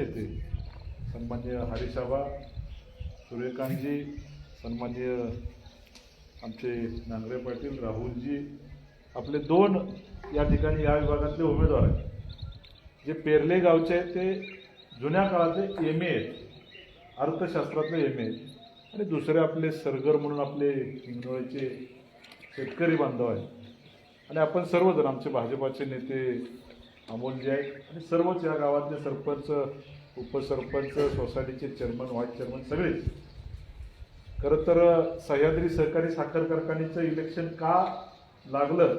येते. सन्मान्य हरीशाबा सूर्यकांतजी सन्मान्य आमचे नांगरे पाटील राहुलजी आपले दोन या ठिकाणी या विभागातले उमेदवार आहेत. जे पेरले गावचे आहेत ते जुन्या काळातले एम ए आहेत. अर्थशास्त्रातले एम ए आणि दुसरे आपले सरगर म्हणून आपले हिंगोळीचे शेतकरी बांधव आहेत. आणि आपण सर्वजण आमचे भाजपाचे नेते अमोलजी आहेत आणि सर्वच या गावातले सरपंच उपसरपंच सोसायटीचे चेअरमन व्हाईस चेअरमन सगळेच खरं तर सह्याद्री सहकारी साखर कारखान्याचं इलेक्शन का लागलं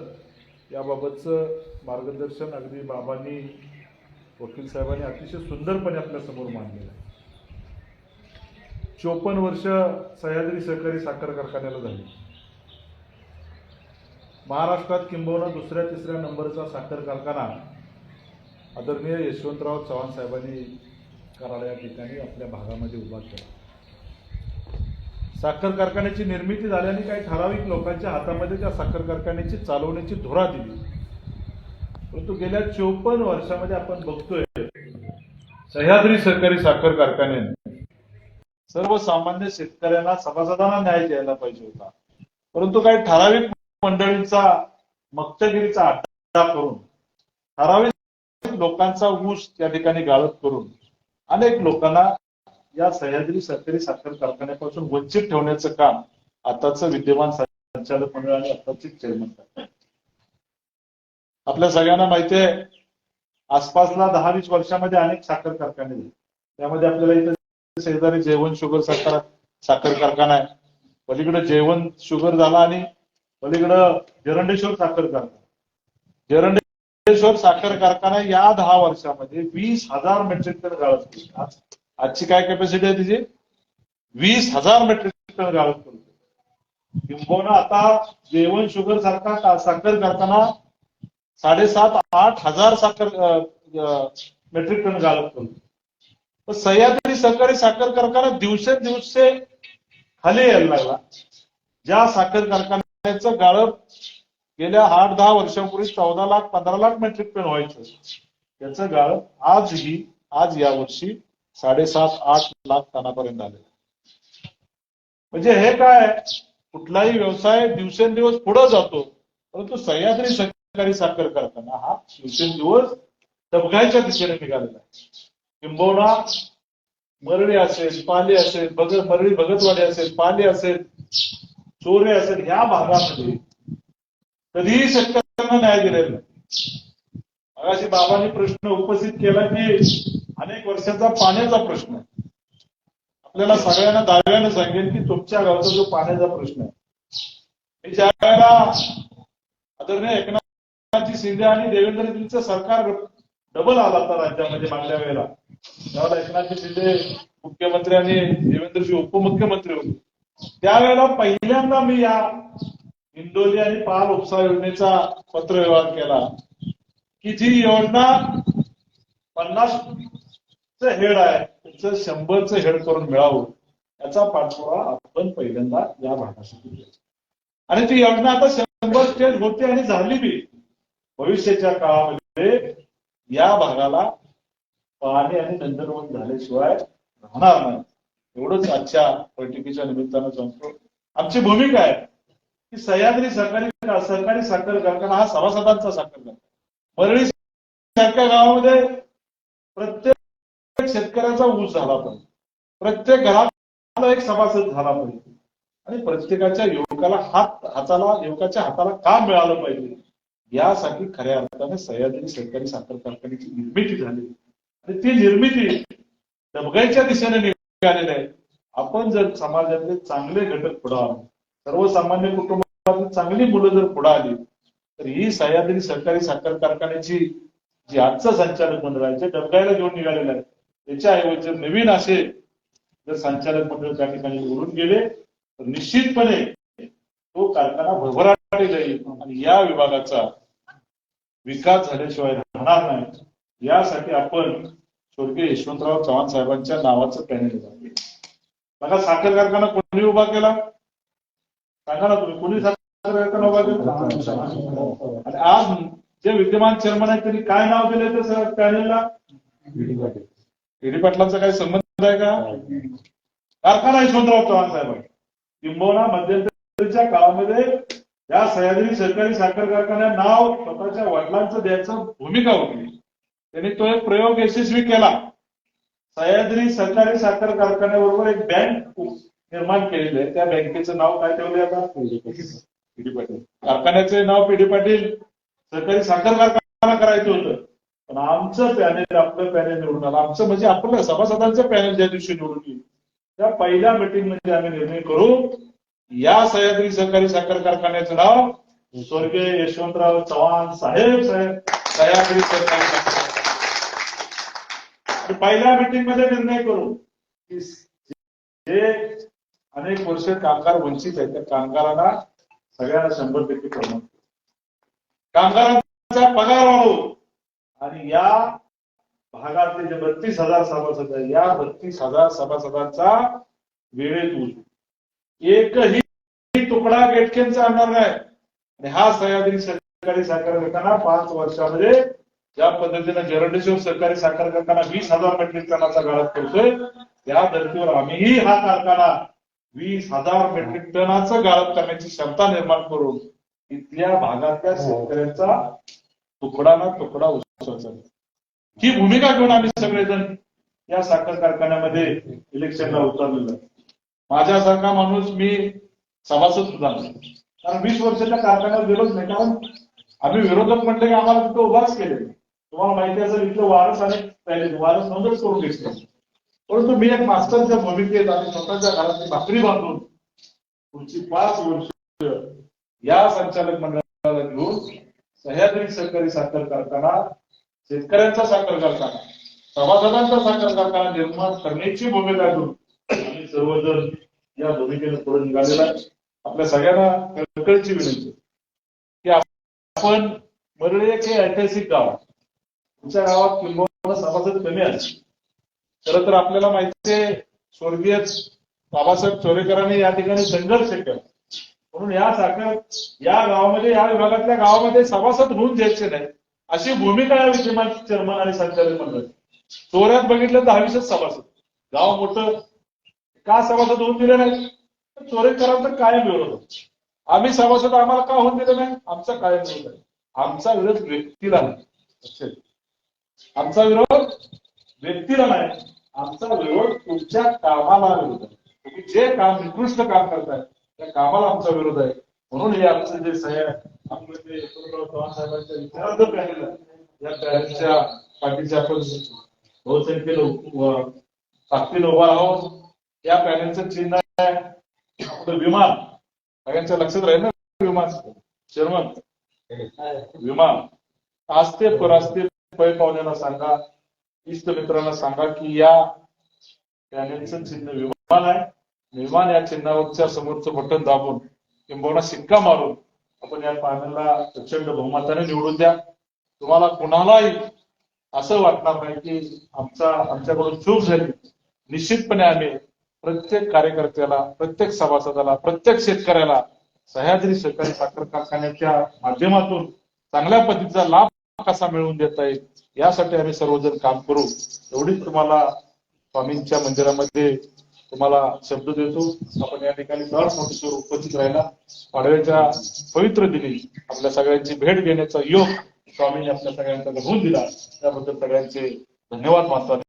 याबाबतचं मार्गदर्शन अगदी बाबांनी वकील साहेबांनी अतिशय सुंदरपणे आपल्यासमोर मांडलेलं आहे. चोपन्न वर्ष सह्याद्री सहकारी साखर कारखान्याला झाली. महाराष्ट्रात किंबहुना दुसऱ्या तिसऱ्या नंबरचा साखर कारखाना आदरणीय यशवंतराव चव्हाण साहेबांनी कराड या ठिकाणी आपल्या भागामध्ये उभा केला. साखर कारखान्याची निर्मिती झाल्याने काही ठराविक लोकांच्या हातामध्ये त्या साखर कारखान्याची चालवण्याची धुरा दिली. परंतु गेल्या चोपन्न वर्षामध्ये आपण बघतोय सह्याद्री सहकारी साखर कारखान्याने सर्वसामान्य शेतकऱ्यांना सभासदांना न्याय द्यायला पाहिजे होता. परंतु काही ठराविक मंडळींचा मक्तगिरीचा अड्डा करून ठराविक लोकांचा ऊस त्या ठिकाणी गाळप करून अनेक लोकांना या सह्याद्री सरकारी साखर कारखान्यापासून वंचित ठेवण्याचं काम आताचं विद्यमान संचालक मंडळ आणि आताचे चेअरमन करतात आपल्या सगळ्यांना माहिती आहे आसपासला दहा वीस वर्षामध्ये अनेक साखर कारखाने झाले. त्यामध्ये आपल्याला इथं शेजारी जेवण शुगर साखर साखर कारखाना आहे. पलीकडे जेवण शुगर झाला आणि पलीकडं जरंडेश्वर साखर कारखाना. जरंडे साखर कारखाना या दहा वर्षामध्ये वीस हजार मेट्रिक टन गाळप केली. आजची काय कॅपॅसिटी आहे तिची? वीस हजार मेट्रिक टन गाळप करतो किंबहुना आता जेवण शुगर सारखा साखर कारखाना साडेसात आठ हजार साखर मेट्रिक टन गाळप करतो तर सह्याद्री सहकारी साखर कारखाना दिवसेंदिवसे खाली यायला लागला. ज्या साखर कारखान्याचं गाळप गेल्या आठ दहा वर्षापूर्वी चौदा लाख पंधरा लाख मेट्रिक टन व्हायचं त्याचं गाळ आजही आज या वर्षी साडेसात आठ लाख टनापर्यंत आले म्हणजे हे काय कुठलाही व्यवसाय दिवसेंदिवस पुढे जातो परंतु सह्याद्री सहकारी साखर करताना हा दिवसेंदिवस डबघायच्या दिशेने निघालेला आहे. किंबहुना मरळी असेल पाली असेल भगत मरळी भगतवाडी असेल पाली असेल चोरे असेल ह्या भागामध्ये कधीही शेतकऱ्यांना न्याय दिलेला नाही. मगाशी बाबांनी प्रश्न उपस्थित केला की अनेक वर्षाचा पाण्याचा प्रश्न आहे. आपल्याला सगळ्यांना दाव्याने सांगेन की तुमच्या गावचा जो पाण्याचा प्रश्न आहे. ज्या वेळेला आदरणीय एकनाथजी शिंदे आणि देवेंद्रजींचं सरकार डबल आला होता राज्यामध्ये मागल्या वेळेला त्यावेळेला एकनाथजी शिंदे मुख्यमंत्री आणि देवेंद्रजी उपमुख्यमंत्री होते त्यावेळेला पहिल्यांदा मी या इंदोली आणि पाल उपसा योजनेचा पत्रव्यवहार केला की जी योजना पन्नास हेड आहे त्याचं शंभरचं हेड करून मिळावं याचा पाठपुरावा आपण पहिल्यांदा या भागासाठी आणि ती योजना आता शंभर स्टेज होते आणि झाली बी. भविष्याच्या काळामध्ये या भागाला पाणी आणि नंदनवन झाल्याशिवाय राहणार नाही. एवढंच आजच्या बैठकीच्या निमित्तानं सांगतो. आमची भूमिका आहे. की सह्याद्री सरकारी सहकारी साखर कारखाना हा सभासदांचा साखर कारखाना परळी सारख्या गावामध्ये प्रत्येक शेतकऱ्याचा ऊस झाला पाहिजे. प्रत्येक घराला एक सभासद झाला पाहिजे. आणि प्रत्येकाच्या युवकाला हात हाताला युवकाच्या हाताला काम मिळालं पाहिजे? यासाठी खऱ्या अर्थाने सह्याद्री सरकारी साखर कारखान्याची निर्मिती झाली. आणि ती निर्मिती डबगाईच्या दिशेने निघालेली आहे. आपण जर समाजातले चांगले घटक पुढे सर्वसामान्य कुटुंब चांगली मुलं जर पुढे आली तर ही सह्याद्री सरकारी साखर कारखान्याची जी आजचा संचालक मंडळ आहे जे डबगायला घेऊन निघालेलं आहे त्याच्याऐवजी नवीन असे जर संचालक मंडळ त्या ठिकाणी उडून गेले तर निश्चितपणे तो कारखाना भरभराटी जाईल आणि या विभागाचा विकास झाल्याशिवाय राहणार नाही. यासाठी आपण स्वर्गीय यशवंतराव चव्हाण साहेबांच्या नावाचं पॅनल बघा साखर कारखाना कोणी उभा केला? सांगा ना तुम्ही कोणी साखर कारखाना आणि आज जे विद्यमान चेअरमन आहेत त्यांनी काय नाव दिले ते सर पॅनेलला? ईडी पाटलांचा काही संबंध आहे का? कारखाना यशवंतराव चव्हाण साहेब किंबोना मध्यंतरीच्या काळामध्ये या सह्याद्री सरकारी साखर कारखान्या नाव स्वतःच्या वडिलांचं द्यायचं भूमिका होती. त्यांनी तो एक प्रयोग यशस्वी केला. सह्याद्री सरकारी साखर कारखान्याबरोबर एक बँक निर्माण केलेली आहे त्या बँकेचं नाव काय ठेवले आता? पीडी पाटील कारखान्याचे नाव पीडी पाटील. सरकारी साखर कारखाना करायचं होतं. पण आमचं पॅनेल आपलं पॅनेल निवडून आलं. आमचं म्हणजे आपलं सभासदांचं पॅनेल ज्या दिवशी निवडून येईल त्या पहिल्या मीटिंगमध्ये आम्ही निर्णय करू. या सह्याद्री सहकारी साखर कारखान्याचं नाव स्वर्गीय यशवंतराव चव्हाण साहेब साहेब सह्याद्री सहकारी साखर पहिल्या मीटिंगमध्ये निर्णय करू. की जे अनेक वर्ष कामगार वंचित आहेत. त्या कामगारांना सगळ्यांना शंभर टक्के प्रमाण कामगारांचा पगार वाढवू. आणि या भागातले जे बत्तीस हजार सभासद आहेत या बत्तीस हजार सभासदांचा वेळेत होईल एकही तुकडा गेटकेंचा आणणार नाही. आणि हा सह्याद्री सरकारी साखर करताना पाच वर्षामध्ये ज्या पद्धतीने जरंडेश्वर सरकारी साखर करताना वीस हजार मेट्रिक टनाचा गाळात करतोय त्या धर्तीवर आम्हीही हा कारखाना वीस हजार मेट्रिक टनाचं गाळप करण्याची क्षमता निर्माण करून इथल्या भागातल्या शेतकऱ्यांचा तुकडा ना तुकडा उचलायचा ही भूमिका घेऊन आम्ही सगळेजण या साखर कारखान्यामध्ये इलेक्शनला उतरलेलो. माझ्यासारखा माणूस मी सभासद सुद्धा कारण वीस वर्षाच्या कारखान्यात गेलोच नाही. कारण आम्ही विरोधक म्हटले की आम्हाला तिथं उभाच केले तुम्हाला माहिती असेल इथलं वारस आणि वारस नोंदच करून घेतले. परंतु मी एक मास्टरच्या भूमिकेत आणि स्वतःच्या घरातली भाकरी बांधून पुढची पाच वर्ष या संचालक मंडळाला घेऊन सह्याद्री सहकारी साखर कारखाना शेतकऱ्यांचा साखर कारखाना सभासदांचा साखर कारखाना निर्माण करण्याची भूमिका घेऊन आम्ही सर्वजण या भूमिकेने पुढे निघालेला आहे. आपल्या सगळ्यांना कळकळीची विनंती की आपण मरळे हे ऐतिहासिक गाव तुमच्या गावात किंबहुना सभासद कमी असतील खरं तर आपल्याला माहिती आहे स्वर्गीय बाबासाहेब चोरेकरांनी या ठिकाणी संघर्ष केला. म्हणून या साखर या गावामध्ये या विभागातल्या गावामध्ये सभासद होऊन द्यायचे नाही अशी भूमिका या विद्यमान चेअरमन आणि संचालक मंडळ चोऱ्यात बघितलं दहावीसच सभासद. गाव मोठं का सभासद होऊन दिलं नाही? चोरेकरांचा कायम विरोध आम्ही सभासद आम्हाला का होऊन दिलं नाही? आमचा कायम विरोध आहे. आमचा विरोध व्यक्तीला नाही. आमचा विरोध व्यक्तीला नाही. आमचा विरोध तुमच्या कामाला विरोध आहे. तुम्ही जे काम निकृष्ट काम करताय त्या कामाला आमचा विरोध आहे. म्हणून हे आमचं जे सह्या आपलं ते यशवंतराव चव्हाण साहेबांच्या विचारार्थ पॅनल आहे या पॅनलच्या पाठीचे आपण व- ताकदीनं उभा राहून या पॅनलचं चिन्ह आहे. आपलं विमान सगळ्यांच्या लक्षात राहील ना विमान? चेअरमन विमान आज ते परस्ते पै पाहुण्याला सांगा. इष्ट मित्रांना सांगा की या पॅनेलचं चिन्ह विमान आहे. विमान या चिन्हावरच्या समोरचं बटन दाबून किंबहुना शिक्का मारून आपण या पॅनलला प्रचंड बहुमताने निवडून द्या. तुम्हाला कुणालाही असं वाटणार नाही की आमचा आमच्याकडून चूक झाली. निश्चितपणे आम्ही प्रत्येक कार्यकर्त्याला प्रत्येक सभासदाला प्रत्येक शेतकऱ्याला सह्याद्री सहकारी साखर कारखान्याच्या माध्यमातून चांगल्या पद्धतीचा लाभ कसा मिळवून देता येईल यासाठी आम्ही सर्वजण काम करू. एवढीच तुम्हाला स्वामींच्या मंदिरामध्ये तुम्हाला शब्द देतो. आपण या ठिकाणी दर मोठीसोर उपस्थित राहिला पाडव्याच्या पवित्र दिनी आपल्या सगळ्यांची भेट घेण्याचा योग स्वामींनी आपल्या सगळ्यांचा घडवून दिला. त्याबद्दल सगळ्यांचे धन्यवाद मानतो.